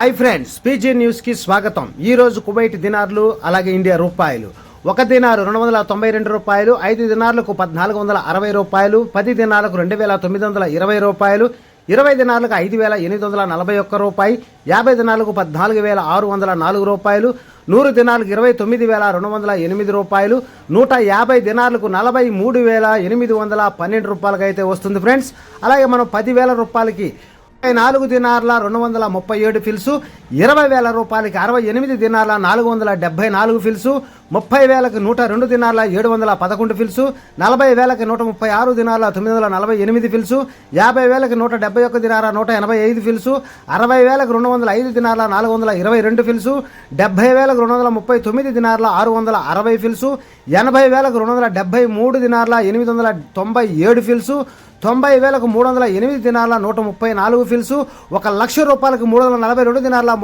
Hi friends PG న్యూస్కి స్వాగతం. ఈ రోజు కువైట్ దినార్లు అలాగే ఇండియా రూపాయలు. ఒక దినారు రెండు వందల తొంభై రెండు రూపాయలు ఐదు దినార్లకు పద్నాలుగు వందల అరవై రూపాయలు పది దినాలకు రెండు వేల తొమ్మిది వందల ఇరవై రూపాయలు ఇరవై దినాలకు ఐదు వేల ఎనిమిది వందల నలభై ఒక్క రూపాయి యాభై దినాలకు పద్నాలుగు వేల ఆరు వందల నాలుగు రూపాయలు నూరు దినాలకు ఇరవై తొమ్మిది వేల రెండు వందల ఎనిమిది రూపాయలు నూట యాభై దినాలకు నలభై మూడు వేల ఎనిమిది వందల పన్నెండు రూపాయలకి అయితే వస్తుంది ఫ్రెండ్స్. అలాగే మనం పదివేల రూపాయలకి నాలుగు దినార్ల రెండు వందల ముప్పై ఏడు ఫిల్సు ఇరవై వేల రూపాయలకి అరవై ఎనిమిది దినార్ల నాలుగు వందల డెబ్బై నాలుగు ఫిల్సు ముప్పై వేలకు నూట రెండు దినాల ఏడు వందల పదకొండు ఫిల్సు నలభై వేలకు నూట ముప్పై ఆరు దినాల తొమ్మిది వందల నలభై ఎనిమిది ఫిల్సు యాభై వేలకు నూట డెబ్బై ఒక్క దినాల నూట ఎనభై ఐదు ఫిల్సు అరవై వేలకు రెండు వందల ఐదు దినాల నాలుగు వందల ఇరవై రెండు ఫిల్సు డెబ్బై వేలకు రెండు వందల ముప్పై తొమ్మిది దినాల ఆరు వందల అరవై ఫిల్సు ఎనభై వేలకు రెండు వందల డెబ్బై మూడు దినాల ఎనిమిది వందల తొంభై ఏడు ఫిల్సు తొంభై వేలకు మూడు వందల ఎనిమిది దినాల నూట ముప్పై నాలుగు ఫిల్సు ఒక లక్ష రూపాయలకు మూడు వందల నలభై రెండు దినాల